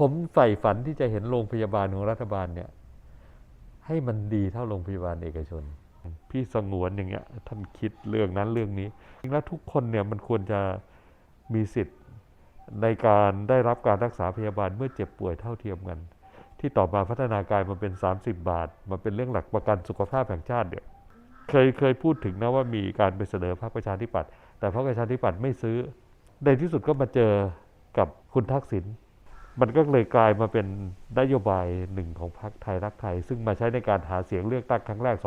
ผมใฝ่ฝันที่จะเห็นโรงพยาบาลของรัฐบาลเนี่ย ให้มันดีเท่าโรงพยาบาลเอกชน พี่สงวนอย่างเงี้ยท่านคิดเรื่องนั้นเรื่องนี้จริงแล้วทุกคนเนี่ยมันควรจะมีสิทธิ์ในการได้รับการรักษาพยาบาลเมื่อเจ็บป่วยเท่าเทียมกัน ที่ต่อมาพัฒนากายมาเป็น 30 บาท มาเป็นเรื่องหลักประกันสุขภาพแห่งชาติเนี่ยเคยเคยพูดถึงนะว่ามีการไปเสนอพรรคประชาธิปัตย์แต่พรรคประชาธิปัตย์ไม่ซื้อ ในที่สุดก็มาเจอกับคุณทักษิณ มันก็เลยกลายมาเป็นนโยบายหนึ่งของพรรคไทยรักไทย ซึ่งมาใช้ในการหาเสียงเลือกตั้งครั้งแรก 2543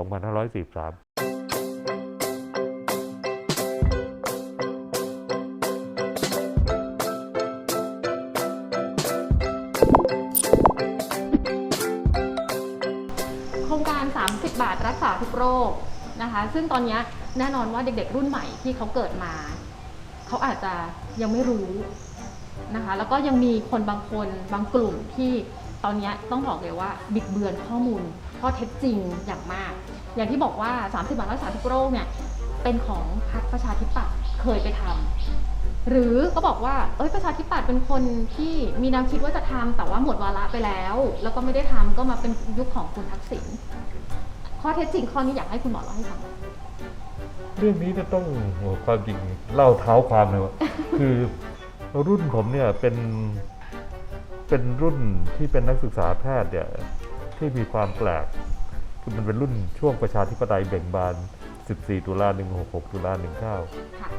โครงการ30 บาทรักษาทุกโรคนะคะ ซึ่งตอนนี้แน่นอนว่าเด็กๆ รุ่นใหม่ที่เขาเกิดมา เขาอาจจะยังไม่รู้ นะคะ แล้วก็ยังมีคนบางคนบางกลุ่มที่ตอนนี้ต้องบอกเลยว่าบิดเบือนข้อมูลข้อเท็จจริงอย่างมาก อย่างที่บอกว่า 30 บาทรักษาทุกโรคเนี่ยเป็นของพรรคประชาธิปัตย์เคยไปทำหรือก็บอกว่าเอ้ยประชาธิปัตย์เป็นคนที่มีแนวคิดว่าจะทำแต่ว่าหมดวาระไปแล้ว แล้วก็ไม่ได้ทำก็มาเป็นยุคของคุณทักษิณข้อเท็จจริงข้อนี้อยากให้คุณหมอเล่าให้ฟังเรื่องนี้จะต้องความจริงเล่าเท้าความเลยว่าคือ รุ่นผมเนี่ยเป็นเป็นรุ่นที่เป็นนักศึกษาแพทย์เนี่ยที่มีความแปลกคือมันเป็นรุ่นช่วงประชาธิปไตยเบ่งบาน 14 ตุลา166 ตุลา19ค่ะ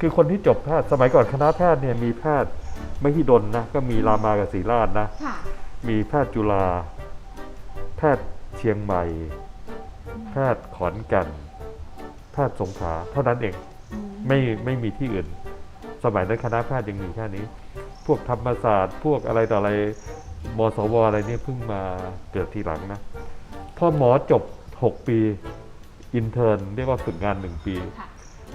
คือคนที่จบแพทย์สมัยก่อนคณะแพทย์เนี่ยมีแพทย์มหิดลนะ ก็มีรามากับศรีราชนะค่ะมีแพทย์จุฬาแพทย์เชียงใหม่ แพทย์ขอนแก่นแพทย์สงขลาเท่านั้นเองอืมไม่ไม่มีที่อื่น สมัยนั้นคณะแพทย์ยังมีแค่นี้ พวกธรรมศาสตร์พวกอะไรต่ออะไรมสวอะไรเนี่ยเพิ่งมาเกิดทีหลังนะพอหมอจบ 6 ปีอินเทอร์นเรียกว่าฝึกงาน 1 ปีค่ะ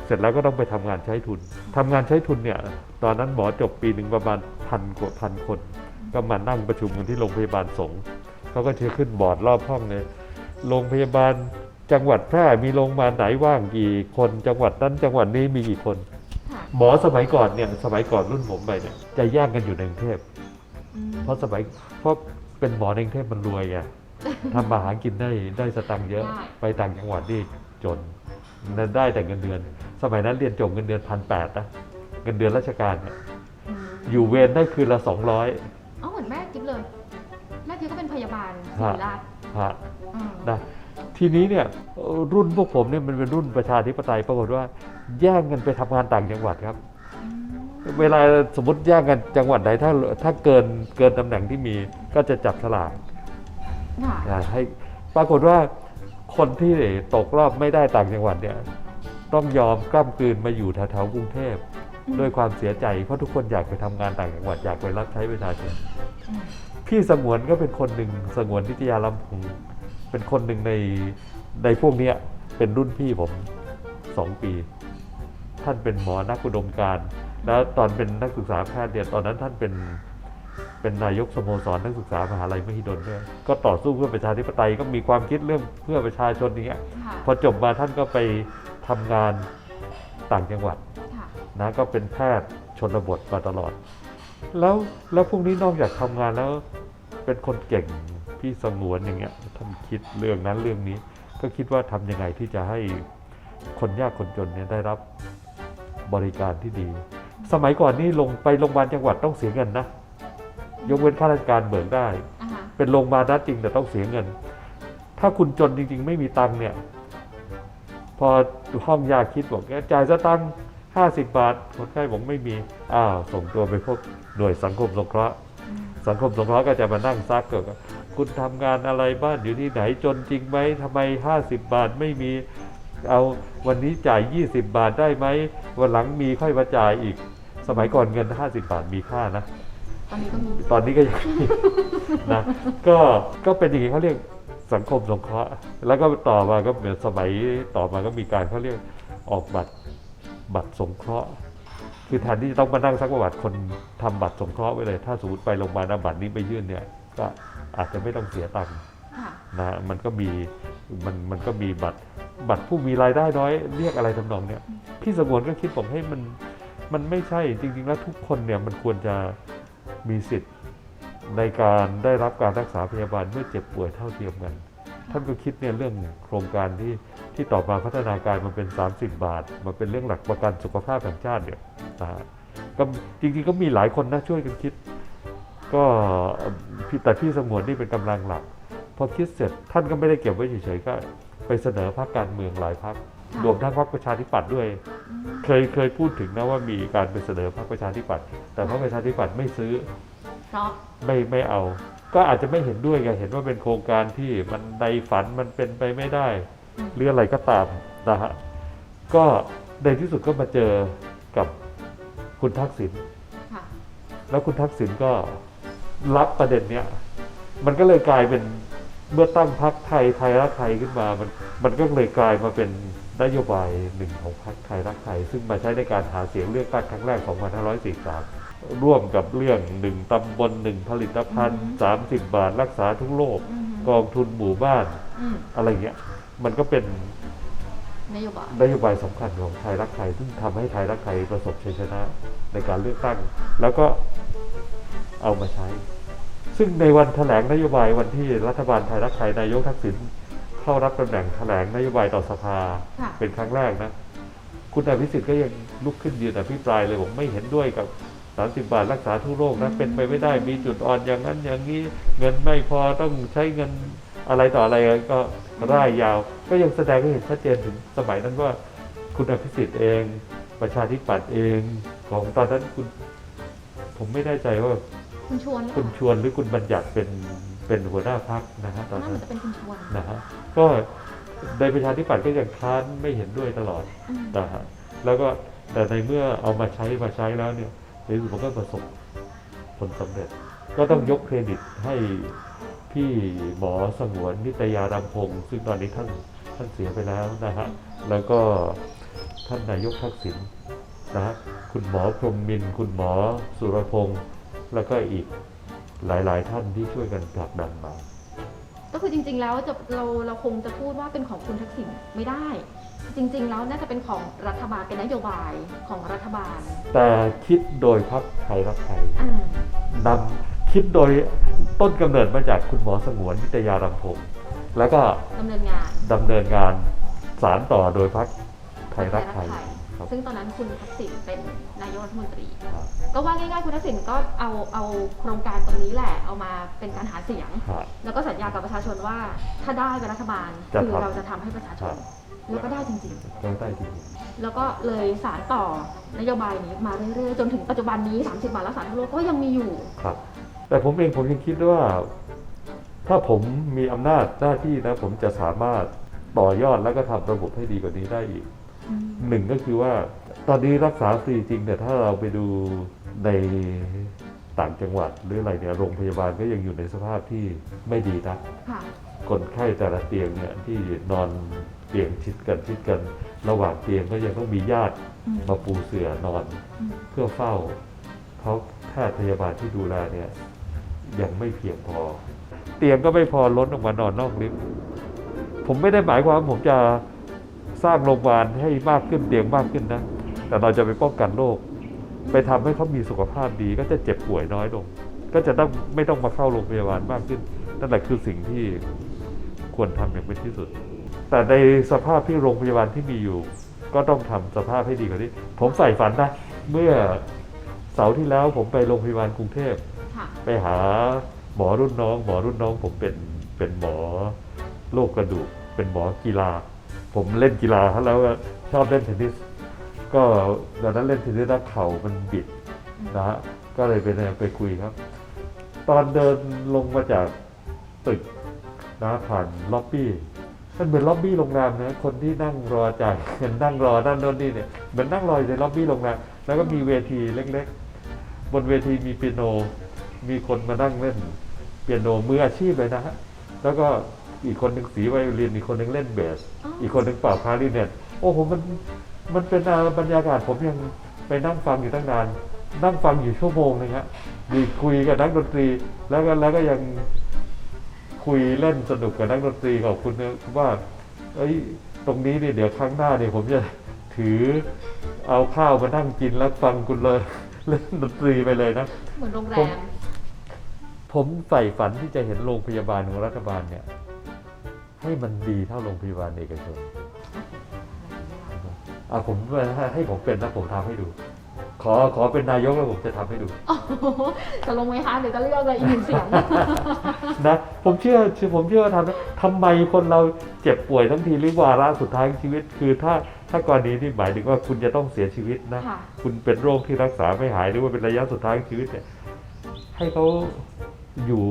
เสร็จแล้วก็ต้องไปทำงานใช้ทุนทำงานใช้ทุนเนี่ย ตอนนั้นหมอจบปีหนึ่งประมาณพันกว่าพันคน ก็มานั่งประชุมกันที่โรงพยาบาลสงฆ์เขาก็จะขึ้นบอร์ดรอบห้องเลยโรงพยาบาลจังหวัดแพร่มีโรงพยาบาลไหนว่างกี่คน จังหวัดนั้นจังหวัดนี้มีกี่คนค่ะ หมอสมัยก่อนเนี่ยสมัยก่อนรุ่นผมไปเนี่ยจะแย่งกันอยู่ในกรุงเทพอืมเพราะสมัยเพราะเป็นหมอในกรุงเทพมันรวยไงทำมาหากินได้ได้สตังค์เยอะได้ไปต่างจังหวัดนี่จนได้แต่เงินเดือน สมัยนั้นเรียนจบเงินเดือนพันแปดนะเงินเดือนราชการเนี่ยอืมอยู่เวรได้คืนละสองร้อยอ๋อเหมือนแม่กิ๊บเลย แม่กิ๊บก็เป็นพยาบาลฮะศิริราชฮะอืมนะ ทีนี้เนี่ยเอ่อรุ่นพวกผมเนี่ยมันเป็นรุ่นประชาธิปไตยปรากฏว่าแย่งกันไปทำงานต่างจังหวัดครับ เวลาสมมติแย่งกันจังหวัดไหนถ้าถ้าเกินเกินตำแหน่งที่มีก็จะจับฉลากค่ะนะให้ปรากฏว่าคนที่ตกรอบไม่ได้ต่างจังหวัดเนี่ยต้องยอมกล้ำกลืนมาอยู่แถวๆกรุงเทพอืมด้วยความเสียใจเพราะทุกคนอยากไปทำงานต่างจังหวัดอยากไปรับใช้ประชาชนอืมพี่สงวนก็เป็นคนหนึ่งสงวนนิตยาลำพูน เป็นคนหนึ่งในในพวกเนี้ยเป็นรุ่นพี่ผมสองปี ท่านเป็นหมอนักอุดมการณ์แล้วตอนเป็นนักศึกษาแพทย์เนี่ยตอนนั้นท่านเป็นเป็นนายกสโมสรนักศึกษามหาลัยมหิดลด้วยก็ต่อสู้เพื่อประชาธิปไตยก็มีความคิดเรื่องเพื่อประชาชนอย่างเงี้ยค่ะพอจบมาท่านก็ไปทำงานต่างจังหวัดค่ะนะก็เป็นแพทย์ชนบทมาตลอด แล้วแล้วพวกนี้นอกจากทำงานแล้วเป็นคนเก่ง พี่สงวนอย่างเงี้ยท่านคิดเรื่องนั้นเรื่องนี้ ก็คิดว่าทำยังไงที่จะให้คนยากคนจนเนี่ยได้รับบริการที่ดี สมัยก่อนนี่ลงไปโรงพยาบาลจังหวัดต้องเสียเงินนะยกเว้นข้าราชการเบิกได้อ่าฮะเป็นโรงพยาบาลรัฐจริงแต่ต้องเสียเงิน ถ้าคุณจนจริง ๆ ไม่มีตังค์เนี่ย พอห้องยาคิดบอกแกจ่ายสตังค์ห้าสิบบาทคนไข้บอกไม่มีอ้าวส่งตัวไปพวกหน่วยสังคมสงเคราะห์อืมสังคมสงเคราะห์ก็จะมานั่งซักเกี่ยวกับ คุณทำงานอะไรบ้านอยู่ที่ไหนจนจริงไหมทำไมห้าสิบบาทไม่มีเอาวันนี้จ่ายยี่สิบบาทได้ไหมวันหลังมีค่อยมาจ่ายอีก สมัยก่อนเงินห้าสิบบาทมีค่านะ ตอนนี้ก็มีตอนนี้ก็ยังมีนะก็ก็เป็นอย่างนี้เขาเรียกสังคมสงเคราะห์แล้วก็ต่อมาก็เป็นสมัยต่อมาก็มีการเขาเรียกออกบัตรบัตรสงเคราะห์ คือแทนที่จะต้องมานั่งซักประวัติคนทำบัตรสงเคราะห์ไว้เลย ถ้าสมมติไปโรงพยาบาลเอาบัตรนี้ไปยื่นเนี่ยก็ อาจจะไม่ต้องเสียตังค์ค่ะนะมันก็มีมันมันก็มีบัตรบัตรผู้มีรายได้น้อยเรียกอะไรทำนองเนี้ยพี่สงวนก็คิดผมให้ยมันมันไม่ใช่จริง ๆ แล้วทุกคนเนี่ยมันควรจะมีสิทธิ์ในการได้รับการรักษาพยาบาลเมื่อเจ็บป่วยเท่าเทียมกัน ท่านก็คิดเนี่ยเรื่องโครงการที่ที่ต่อมาพัฒนาการมันเป็น 30 บาทมาเป็นเรื่องหลักประกันสุขภาพแห่งชาติเนี่ยนะฮะก็จริงๆก็มีหลายคนนะช่วยกันคิด ก็พี่ แต่พี่สงวนนี่เป็นกำลังหลักพอคิดเสร็จท่านก็ไม่ได้เก็บไว้เฉยๆก็ไปเสนอพรรคการเมืองหลายพรรคค่ะรวมทั้งพรรคประชาธิปัตย์ด้วยอืมเคยเคยพูดถึงนะว่ามีการไปเสนอพรรคประชาธิปัตย์แต่พรรคประชาธิปัตย์ไม่ซื้อเพราะไม่ไม่เอา ก็อาจจะไม่เห็นด้วยไงเห็นว่าเป็นโครงการที่มันในฝันมันเป็นไปไม่ได้หรืออะไรก็ตามนะฮะก็ในที่สุดก็มาเจอกับคุณทักษิณค่ะแล้วคุณทักษิณก็ รับประเด็นเนี้ยมันก็เลยกลายเป็นเมื่อตั้งพรรคไทยไทยรักไทยขึ้นมา มันมันก็เลยกลายมาเป็นนโยบายหนึ่งของพรรคไทยรักไทย ซึ่งมาใช้ในการหาเสียงเลือกตั้งครั้งแรก2543 ร่วมกับเรื่องหนึ่งตำบลหนึ่งผลิตภัณฑ์ 30 บาทรักษาทุกโรคอืมกองทุนหมู่บ้านอืมอะไรเงี้ย มันก็เป็นนโยบายนโยบายสำคัญของไทยรักไทย ซึ่งทำให้ไทยรักไทยประสบชัยชนะในการเลือกตั้ง แล้วก็ เอามาใช้ ซึ่งในวันแถลงนโยบายวันที่รัฐบาลไทยรักไทยนายกทักษิณเข้ารับตำแหน่งแถลงนโยบายต่อสภาค่ะเป็นครั้งแรกนะ คุณอภิสิทธิ์ก็ยังลุกขึ้นยืนอภิปรายเลยผมไม่เห็นด้วยกับ 30 บาทรักษาทุกโรคนะอืมเป็นไปไม่ได้มีจุดอ่อนอย่างนั้นอย่างนี้เงินไม่พอต้องใช้เงินอะไรต่ออะไรก็ร่ายยาว ก็ยังแสดงให้เห็นชัดเจนถึงสมัยนั้นว่า คุณอภิสิทธิ์เอง ประชาธิปัตย์เองของตอนนั้นคุณ ผมไม่แน่ใจว่า คุณชวนหรือเปคุณล่าชวนหรือคุณบัญญัติเป็นเป็นหัวหน้าพักนะฮะตอนน่านั้นจะเป็นคุณชวนนะฮะก็ในประชาธิปัตย์ก็ยังค้านไม่เห็นด้วยตลอดอืมนะฮะแล้วก็แต่ในเมื่อเอามาใช้มาใช้แล้วเนี่ยในที่สุดมันก็ประสบผลสำเร็จ ก็ต้องยกเครดิตให้พี่หมอสงวนนิตยารำพงศ์ซึ่งตอนนี้ท่านท่านเสียไปแล้วนะฮะแล้วก็ท่านนายกทักษิณนะฮะคุณหมอพรหมมินทร์คุณหมอสุรพงศ์ แล้วก็อีกหลายๆ ท่านที่ช่วยกันผลักดันมา ก็คือจริง ๆ แล้วจะเราเราคงจะพูดว่าเป็นของคุณทักษิณไม่ได้ จริง ๆ แล้วน่าจะเป็นของรัฐบาลเป็นนโยบายของรัฐบาล แต่คิดโดยพรรคไทยรักไทยอ่านำคิดโดยต้นกำเนิดมาจากคุณหมอสงวนนิตยารำพงศ์แล้วก็ดำเนินงานดำเนินงานสารต่อโดยพรรคไทยรักไทย ครับซึ่งตอนนั้นคุณทักษิณเป็นนายกรัฐมนตรี ครับ ก็ว่าง่ายๆคุณทักษิณก็เอาเอาโครงการตรงนี้แหละเอามาเป็นการหาเสียงครับแล้วก็สัญญากับประชาชนว่า ถ้าได้เป็นรัฐบาลจะคือทำเราจะทำให้ประชาชน ครับ แล้วก็ได้จริงก็ได้จริงๆ แล้วก็เลยสารต่อนโยบายนี้มาเรื่อยๆ จนถึงปัจจุบันนี้ 30 บาทรักษาทุกโรคก็ยังมีอยู่ครับ แต่ผมเองผมยังคิดว่า ถ้าผมมีอำนาจหน้าที่นะ ผมจะสามารถต่อยอดแล้วก็ทำระบบให้ดีกว่านี้ได้อีก หนึ่งก็คือว่าตอนนี้รักษาฟรีจริงแต่ถ้าเราไปดูในต่างจังหวัดหรืออะไรเนี่ยโรงพยาบาลก็ยังอยู่ในสภาพที่ไม่ดีนะค่ะคนไข้แต่ละเตียงเนี่ยที่นอนเตียงชิดกันชิดกัน ระหว่างเตียงก็ยังต้องมีญาติอืมมาปูเสื่อนอนอืมเพื่อเฝ้า เพราะแพทย์พยาบาลที่ดูแลเนี่ยยังไม่เพียงพอ เตียงก็ไม่พอล้นออกมานอนนอกลิฟต์ผมไม่ได้หมายความว่าผมจะ สร้างโรงพยาบาลให้มากขึ้นเตียงมากขึ้นนะ แต่เราจะไปป้องกันโรคไปทำให้เขามีสุขภาพดีก็จะเจ็บป่วยน้อยลง ก็จะต้องไม่ต้องมาเข้าโรงพยาบาลมากขึ้น นั่นแหละคือสิ่งที่ควรทำอย่างเป็นที่สุด แต่ในสภาพที่โรงพยาบาลที่มีอยู่ ก็ต้องทำสภาพให้ดีกว่านี้ ผมใฝ่ฝันนะ เมื่อเสาร์ที่แล้วผมไปโรงพยาบาลกรุงเทพค่ะไปหาหมอรุ่นน้อง หมอรุ่นน้องผมเป็นเป็นหมอโรคกระดูก เป็นหมอกีฬา ผมเล่นกีฬาเขาแล้วก็ชอบเล่นเทนนิส ก็ตอนนั้นเล่นเทนนิสแล้วเข่ามันบิดนะฮะก็เลยไปไปคุยครับ ตอนเดินลงมาจากตึกนะผ่านล็อบบี้มันเหมือนล็อบบี้โรงแรมนะคนที่นั่งรอจ่ายเงินนั่งรอด้านโน้นนี่เนี่ยเหมือนนั่งรออยู่ในล็อบบี้โรงแรมแล้วก็มีเวทีเล็กๆ บนเวทีมีเปียโน มีคนมานั่งเล่น เปียโนมืออาชีพเลยนะฮะแล้วก็ อีกคนหนึ่งสีไวโอลินอีกคนหนึ่งเล่นเบสอ๋ออีอีกคนหนึ่งเป่าคลาริเนตโอ้โหมันมันเป็นอ่าบรรยากาศผมยังไปนั่งฟังอยู่ตั้งนาน นั่งฟังอยู่ชั่วโมงนึงฮะดีคุยกับนักดนตรี แล้วก็แล้วก็ยังคุยเล่นสนุกกับนักดนตรีกับคุณนะว่าเอ้ยตรงนี้เนี่ยเดี๋ยวครั้งหน้าเนี่ยผมจะถือเอาข้าวมานั่งกินแล้วฟังคุณเลยเล่นดนตรีไปเลยนะเหมือนโรงแรผมมผมใฝ่ฝันที่จะเห็นโรงพยาบาลของรัฐบาลเนี่ย ให้มันดีเท่าโรงพยาบาลเอกชนอะผมให้ให้ผมเป็นนะผมทำให้ดู ขอขอเป็นนายกแล้วผมจะทำให้ดูโอ้โหจะลงไหมคะเดี๋ยวจะเลือกเลยอีกหนึ่งเสียงนะผมเชื่อผมเชื่อว่าทำนะทำไมคนเราเจ็บป่วยทั้งทีหรือวาระสุดท้ายของชีวิต คือถ้าถ้ากรณีที่หมายถึงว่าคุณจะต้องเสียชีวิตนะค่ะคุณเป็นโรคที่รักษาไม่หายหรือว่าเป็นระยะสุดท้ายของชีวิตเนี่ยให้เขา อยู่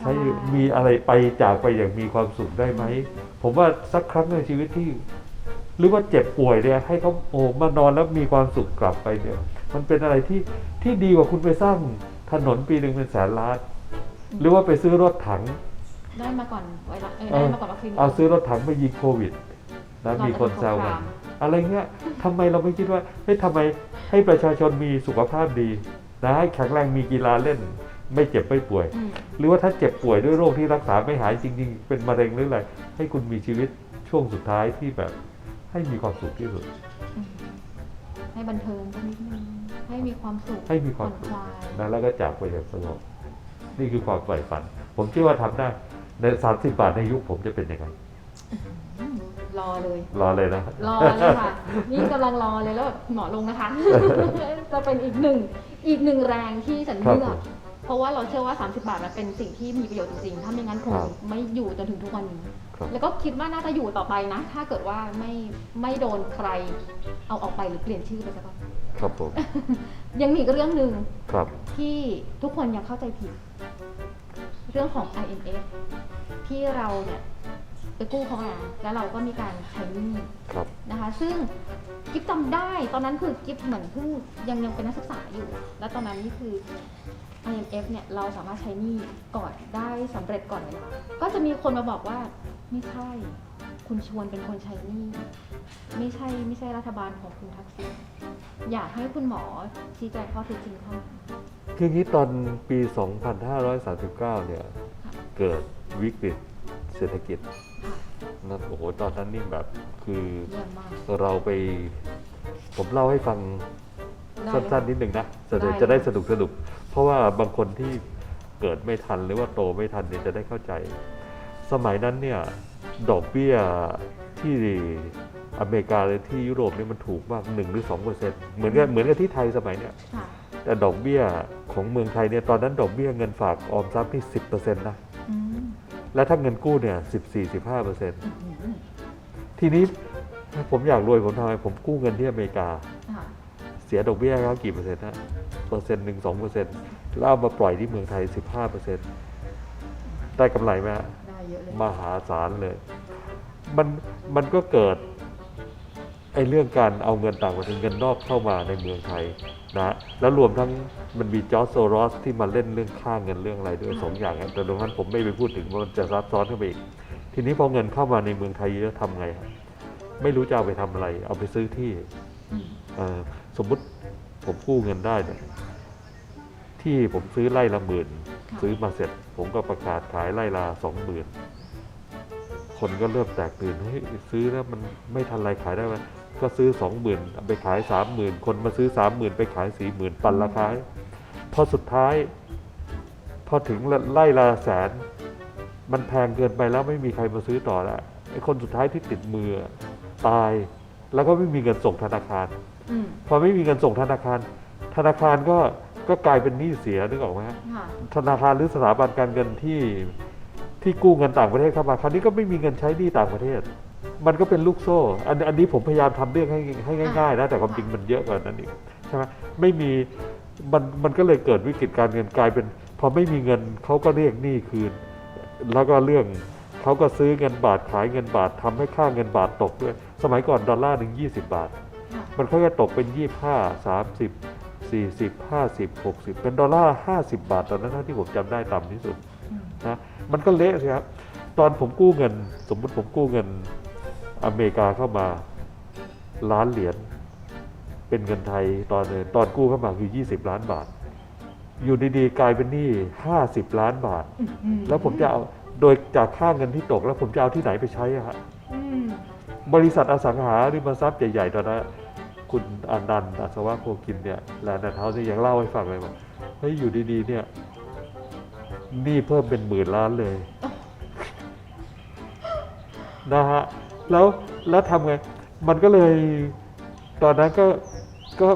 ใช้มีอะไรไปจากไปอย่างมีความสุขได้ไหม ผมว่าสักครั้งในชีวิตที่ หรือว่าเจ็บป่วยเนี่ยให้เขาโอ้มานอนแล้วมีความสุขกลับไปเนี่ย มันเป็นอะไรที่ที่ดีกว่าคุณไปสร้างถนนปีหนึ่งเป็นแสนล้าน หรือว่าไปซื้อรถถัง ได้มาก่อนไวรัสเอ้ยเอได้อมาก่อนวัคซีนเอาซื้อรถถังไปยิงโควิดนะมีคนแซวกันอะไรเงี้ยทำไมเราไม่คิดว่าเฮ้ยทำไมให้ประชาชนมีสุขภาพดีนะให้แข็งแรงมีกีฬาเล่น ไม่เจ็บไม่ป่วยอืมหรือว่าถ้าเจ็บป่วยด้วยโรคที่รักษาไม่หายจริง ๆ เป็นมะเร็งหรืออะไรให้คุณมีชีวิตช่วงสุดท้ายที่แบบให้มีความสุขที่สุดอืมให้บันเทิงสักนิดนึงให้มีความสุขให้มีความผ่อนสุขคลายนะแล้วก็จากไปอย่างสงบนี่คือความใฝ่ฝัน ผมเชื่อว่าทำได้ ในสามสิบบาทในยุคผมจะเป็นยังไงอืมรอเลย รอเลยนะ รอเลยค่ะ นี่กำลังรอเลยแล้วแบบหมอลงนะคะ จะเป็นอีกหนึ่งอีกหนึ่งแรงที่ฉันครับเลืผอกม เพราะว่าเราเชื่อว่า 30 บาทมันเป็นสิ่งที่มีประโยชน์จริงๆ ถ้าไม่งั้นคงครับไม่อยู่จนถึงทุกวันนี้ ครับ แล้วก็คิดว่าน่าจะอยู่ต่อไปนะ ถ้าเกิดว่าไม่ไม่โดนใครเอาออกไปหรือเปลี่ยนชื่อไปซะก่อน ครับผม ยังมีอีกเรื่องหนึ่งครับ ที่ทุกคนยังเข้าใจผิด เรื่องของ IMF ที่เราเนี่ยไปกู้เขามา แล้วเราก็มีการใช้หนี้ ครับ นะคะซึ่งกิฟจำได้ตอนนั้นคือกิฟเหมือนเพิ่งยังยังเป็นนักศึกษาอยู่ แล้วตอนนั้นนี่คือ IMF เนี่ยเราสามารถใช้หนี้ก่อนได้สำเร็จก่อนเวลาก็จะมีคนมาบอกว่าไม่ใช่ คุณชวนเป็นคนใช้หนี้ไม่ใช่ไม่ใช่รัฐบาลของคุณทักษิณอยากให้คุณหมอชี้แจงข้อเท็จจริงเข้ามาคืออย่างนี้ตอนปี 2539 เนี่ย เกิดวิกฤตเศรษฐกิจค่ะนะโอ้โหตอนนั้นนี่แบบคือเยี่ยมมากเราไป ผมเล่าให้ฟังได้สั้นๆนิดหนึ่งนะจะได้ได้จะได้สนุกสนุก เพราะว่าบางคนที่เกิดไม่ทันหรือว่าโตไม่ทันเนี่ยจะได้เข้าใจ สมัยนั้นเนี่ยดอกเบี้ยที่อเมริกาหรือที่ยุโรปนี่มันถูกมากหนึ่งหรือสองเปอร์เซ็นต์เหมือนกันเหมือนกับที่ไทยสมัยเนี้ยค่ะแต่ดอกเบี้ยของเมืองไทยเนี่ยตอนนั้นดอกเบี้ยเงินฝากออมทรัพย์ที่สิบเปอร์เซ็นต์นะอืมและถ้าเงินกู้เนี่ยสิบสี่สิบห้าเปอร์เซ็นต์อืมทีนี้ผมอยากรวยผมทำไมผมกู้เงินที่อเมริกาค่ะเสียดอกเบี้ยเขากี่เปอร์เซ็นต์นะ เปอร์เซ็นต์หนึ่งสองเปอร์เซ็นต์แล้วเอามาปล่อยที่เมืองไทยสิบห้าเปอร์เซ็นต์ได้กำไรไหมฮะได้เยอะเลยมหาศาลเลย มันมันก็เกิดไอ้เรื่องการเอาเงินต่างประเทศเงินนอกเข้ามาในเมืองไทยนะแล้วรวมทั้งมันมีจอร์จโซรอสที่มาเล่นเรื่องค่าเงินเรื่องอะไรด้วยสองอย่างอะแต่ตรงนั้นผมไม่ไปพูดถึงว่ามันจะซับซ้อนขึ้นไปอีก ทีนี้พอเงินเข้ามาในเมืองไทยเยอะทำไงครับไม่รู้จะเอาไปทำอะไร เอาไปซื้อที่อืมเอ่อสมมุติ ผมกู้เงินได้เนี่ยที่ผมซื้อไร่ละหมื่นค่ะซื้อมาเสร็จ ผมก็ประกาศขายไร่ละสองหมื่นคนก็เริ่มแตกตื่นเฮ้ยซื้อแล้วมันไม่ทันไรขายได้ไหมก็ซื้อสองหมื่นไปขายสามหมื่นคนมาซื้อสามหมื่นไปขายสี่หมื่นปันราคาให้พอสุดท้าย พอถึงไร่ละแสน มันแพงเกินไปแล้วไม่มีใครมาซื้อต่อแล้วไอ้คนสุดท้ายที่ติดมือตาย แล้วก็ไม่มีเงินส่งธนาคารอืม พอไม่มีเงินส่งธนาคาร ธนาคารก็ก็กลายเป็นหนี้เสียนึกออกไหมฮะค่ะธนาคารหรือสถาบันการเงินที่ที่กู้เงินต่างประเทศเข้ามาคราวนี้ก็ไม่มีเงินใช้หนี้ต่างประเทศ มันก็เป็นลูกโซ่ อันอันนี้ผมพยายามทำเรื่องให้ให้ง่ายๆนะแต่ความจริงมันเยอะกว่านั้นอีกใช่ไหมไม่มีมันมันก็เลยเกิดวิกฤตการเงินกลายเป็นพอไม่มีเงินเขาก็เรียกหนี้คืน แล้วก็เรื่องเขาก็ซื้อเงินบาทขายเงินบาททำให้ค่าเงินบาทตกด้วย สมัยก่อนดอลลาร์หนึ่งยี่สิบบาทค่ะ มันค่อยๆตกเป็นยี่ห้าสามสิบสี่สิบห้าสิบหกสิบเป็นดอลลาร์ห้าสิบบาท ตอนนั้นนะที่ผมจำได้ต่ำที่สุดอืมนะมันก็เละสิครับตอนผมกู้เงิน สมมุติผมกู้เงินอเมริกาเข้ามาล้านเหรียญเป็นเงินไทยตอนตอนกู้เข้ามาคือ 20 ล้านบาท อยู่ดีๆกลายเป็นหนี้ 50 ล้านบาทอืมแล้วผมจะเอาโดยจากค่าเงินที่ตกแล้วผมจะเอาที่ไหนไปใช้อะฮะอืมบริษัทอสังหาริมทรัพย์ใหญ่ๆตอนนั้น คุณอนันต์อัศวะโพกินเนี่ยแลนด์เฮาส์เนี่ยยังเล่าให้ฟังเลยว่าเฮ้ยอยู่ดีๆเนี่ยหนี้เพิ่มเป็นหมื่นล้านเลยนะฮะแล้วแล้วทำไง มันก็เลยตอนนั้นก็ก็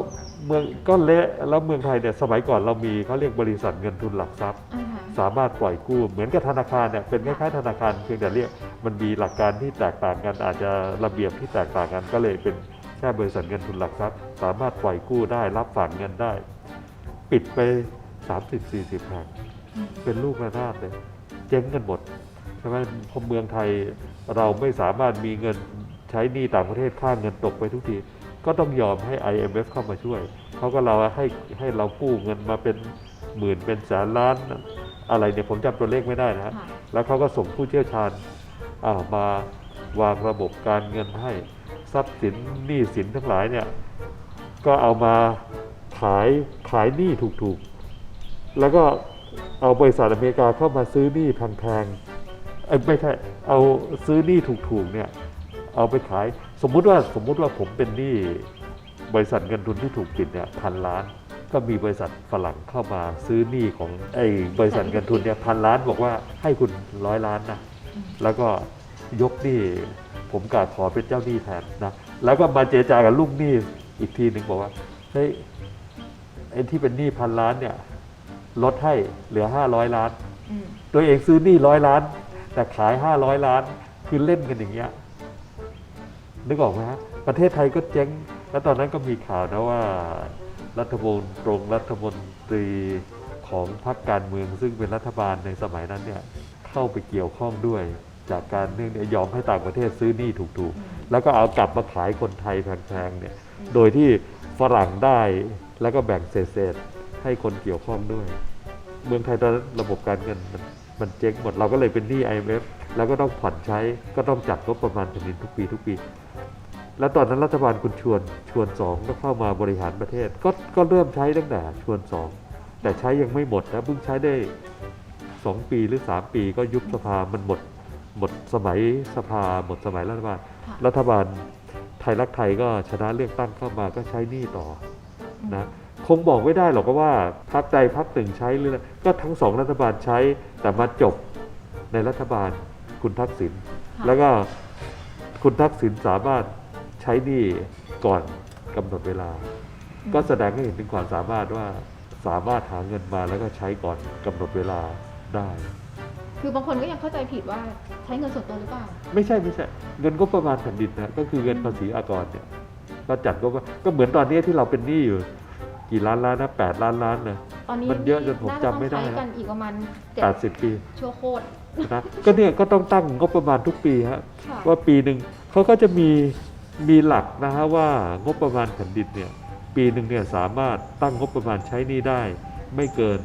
เมืองก็เละแล้วเมืองไทยเนี่ยสมัยก่อนเรามีเขาเรียกบริษัทเงินทุนหลักทรัพย์อ่าฮะสามารถปล่อยกู้ เหมือนกับธนาคารเนี่ยเป็นคล้ายๆธนาคารเพียงแต่เรียกมันมีหลักการที่แตกต่างกันอาจจะระเบียบที่แตกต่างกันก็เลยเป็น แค่บริษัทเงินทุนหลักทรัพย์สามารถปล่อยกู้ได้รับฝากเงินได้ ปิดไป 30-40แห่งอืมเป็นลูกระนาดเลยเจ๊งกันหมดใช่ไหมพอเมืองไทยเราไม่สามารถมีเงินใช้หนี้ต่างประเทศค่าเงินตกไปทุกทีก็ต้องยอมให้ IMF เข้ามาช่วยเขาก็เราให้ให้เรากู้เงินมาเป็นหมื่นเป็นแสนล้านอะไรเนี่ยผมจำตัวเลขไม่ได้นะฮะค่ะแล้วเขาก็ส่งผู้เชี่ยวชาญอ่ามา วางระบบการเงินให้ ทรัพย์สินหนี้สินทั้งหลายเนี่ยก็เอามาขายขายหนี้ถูกๆ แล้วก็เอาบริษัทอเมริกาเข้ามาซื้อหนี้แพงๆเอ้ไม่ใช่เอาซื้อหนี้ถูกๆเนี่ยเอาไปขายสมมุติว่าสมมุติว่าผมเป็นหนี้บริษัทเงินทุนที่ถูกปิดเนี่ยพันล้าน ก็มีบริษัทฝรั่งเข้ามาซื้อหนี้ของไอ้บริษัทเงินทุนเนี่ยพันล้านบอกว่าให้คุณร้อยล้านนะแล้วก็ยกหนี้ ผมกาขอเป็นเจ้าหนี้แทนนะแล้วก็มาเจรจากับลูกหนี้อีกทีหนึ่งบอกว่าเฮ้ยไอ้ที่เป็นหนี้พันล้านเนี่ยลดให้เหลือห้าร้อยล้านอืมตัวเองซื้อหนี้ร้อยล้าน แต่ขายห้าร้อยล้านคือเล่นกันอย่างเงี้ยนึกออกไหมฮะประเทศไทยก็เจ๊ง แล้วตอนนั้นก็มีข่าวนะว่า รัฐมนตรงรัฐมนตรีของพรรคการเมือง ซึ่งเป็นรัฐบาลในสมัยนั้นเนี่ยเข้าไปเกี่ยวข้องด้วย จากการเนื่องเนี่ยยอมให้ต่างประเทศซื้อหนี้ถูกอืมๆแล้วก็เอากลับมาขายคนไทยแพงๆเนี่ยโดยที่ฝรั่งได้แล้วก็แบ่งเศษๆให้คนเกี่ยวข้องด้วย เมืองไทยตอนนั้นระบบการเงินมันมันเจ๊งหมดเราก็เลยเป็นหนี้ IMF แล้วก็ต้องผ่อนใช้ก็ต้องจัดงบประมาณแผ่นดินทุกปีทุกปี แล้วตอนนั้นรัฐบาลคุณชวนชวนสองก็เข้ามาบริหารประเทศ ก็ก็เริ่มใช้ตั้งแต่ชวนสองแต่ใช้ยังไม่หมดนะเพิ่งใช้ได้สองปีหรือสามปีก็ยุบสภามันหมด หมดสมัยสภาหมดสมัยรัฐบาลค่ะรัฐบาลไทยรักไทยก็ชนะเลือกตั้งเข้ามาก็ใช้หนี้ต่อนะคงบอกไม่ได้หรอกว่าพักใดพักหนึ่งใช้หรืออะไรก็ทั้งสองรัฐบาลใช้แต่มาจบในรัฐบาลคุณทักษิณค่ะแล้วก็คุณทักษิณสามารถใช้หนี้ก่อนกำหนดเวลา ก็แสดงให้เห็นถึงความสามารถว่าสามารถหาเงินมาแล้วก็ใช้ก่อนกำหนดเวลาได้ คือบางคนก็ยังเข้าใจผิดว่าใช้เงินส่วนตัวหรือเปล่า ไม่ใช่ไม่ใช่เงินก็ประมาณแผ่นดินนะก็คือเงินภาษีอากรเนี่ยก็จัดก็ก็เหมือนตอนนี้ที่เราเป็นหนี้อยู่ กี่ล้านล้านนะแปดล้านล้านนะตอนนี้มันเยอะจนผมจำไม่ได้น่าจะต้องใช้แล้วกันอีกประมาณเจ็ดแปดสิบปีชั่วโคตร นะก็เนี่ยก็ต้องตั้งงบประมาณทุกปีฮะค่ะ ว่าปีหนึ่งเขาก็จะมีมีหลักนะฮะว่างบประมาณแผ่นดินเนี่ยปีหนึ่งเนี่ยสามารถตั้งงบประมาณใช้หนี้ได้ ไม่เกิน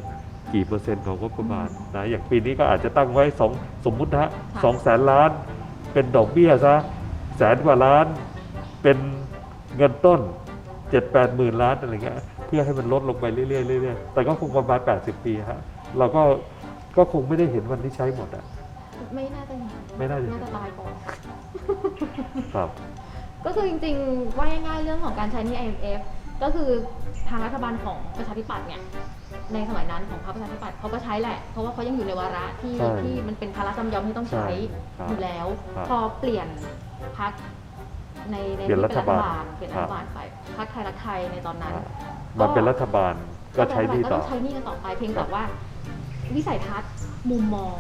กี่เปอร์เซ็นต์ของงบประมาณนะอย่างปีนี้ก็อาจจะตั้งไว้สองสมมุตินะฮะสองแสนล้าน เป็นดอกเบี้ยซะแสนกว่าล้าน เป็นเงินต้นเจ็ดแปดหมื่นล้านอะไรเงี้ยเพื่อให้มันลดลงไปเรื่อยๆเรื่อยๆแต่ก็คงประมาณ 80 ปีฮะเราก็ก็คงไม่ได้เห็นวันที่ใช้หมดอะไม่น่าจะเห็นไม่น่าจะน่าจะตายก่อนครับ ก็คือจริงๆว่าง่ายๆเรื่องของการใช้หนี่ IMF ก็คือทางรัฐบาลของประชาธิปัตย์เนี่ยในสมัยนั้นของพรรคประชาธิปัตย์เขาก็ใช้แหละ เพราะว่าเขายังอยู่ในวาระที่ใช่ที่มันเป็นภาระจำยอมที่ต้องใช้ครับอยู่แล้ว ครับพอเปลี่ยนพรรคในในเปลี่ยนที่รัฐบาลเปลี่ยนครัรับฐบาลไปพรรคไทยรักไทยในตอนนั้นมันเป็นรัฐบาลก็ใช้หนี่ก็ต่ต้อ องใช้หนี่กันต่อไปเพียงแต่ว่า วิสัยทัศน์มุมมอง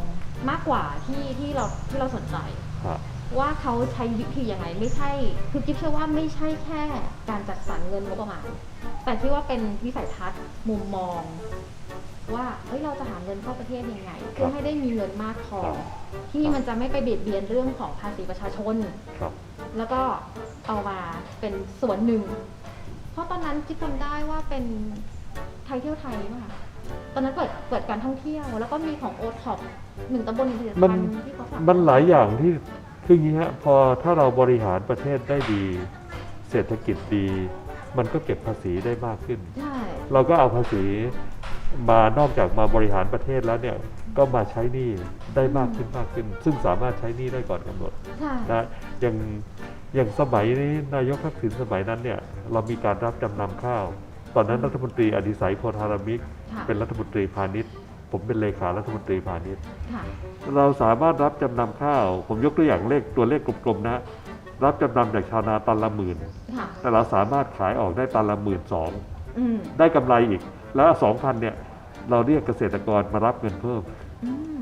มากกว่าที่ที่เราที่เราสนใจครับ ว่าเขาใช้วิธียังไงไม่ใช่ คือกิ๊บเชื่อว่าไม่ใช่แค่การจัดสรรเงินงบประมาณ แต่ที่ว่าเป็นวิสัยทัศน์มุมมอง ว่าเฮ้ยเราจะหาเงินเข้าประเทศยังไง เพื่อให้ได้มีเงินมากพอครับที่มันจะไม่ไปเบียดเบียนเรื่องของภาษีประชาชนครับแล้วก็เอามาเป็นส่วนหนึ่ง เพราะตอนนั้นจิ๊บจำได้ว่าเป็นไทยเที่ยวไทยมั้งคะตอนนั้นเปิดเปิดการท่องเที่ยว แล้วก็มีของโอท็อปหนึ่งตำบลหนึ่งผลิตมัภันณฑ์ที่เขาฝากมันหลายอย่างที่ คืออย่างนี้ฮะพอถ้าเราบริหารประเทศได้ดี เศรษฐกิจดี มันก็เก็บภาษีได้มากขึ้น ใช่ เราก็เอาภาษีมานอกจากมาบริหารประเทศแล้วเนี่ยก็มาใช้หนี้ได้มากขึ้นมากขึ้น ซึ่งสามารถใช้หนี้ได้ก่อนกำหนดใช่ นะอย่างอย่างสมัยนี้นายกทักษิณสมัยนั้นเนี่ยเรามีการรับจำนำข้าว ตอนนั้นรัฐมนตรีอดิศัยโพธารามิกค่ะ เป็นรัฐมนตรีพาณิชย์ ผมเป็นเลขารัฐมนตรีพาณิชย์ค่ะ เราสามารถรับจำนำข้าว ผมยกตัวอย่างเลขตัวเลขกลมๆนะ รับจำนำจากชาวนาตันละหมื่น ค่ะ แต่เราสามารถขายออกได้ตันละหมื่นสองอืมได้กำไรอีก แล้วสองพันเนี่ยเราเรียกเกษตรกรมารับเงินเพิ่ม อืม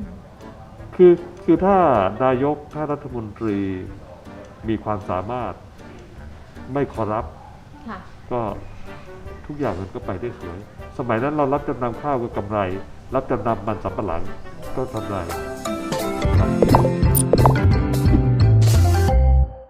คือคือถ้านายกถ้ารัฐมนตรีมีความสามารถไม่คอร์รัปค่ะ ก็ทุกอย่างมันก็ไปได้สวย สมัยนั้นเรารับจำนำข้าวก็กำไร รับจำนำมันสำปะหลังก็ทำได้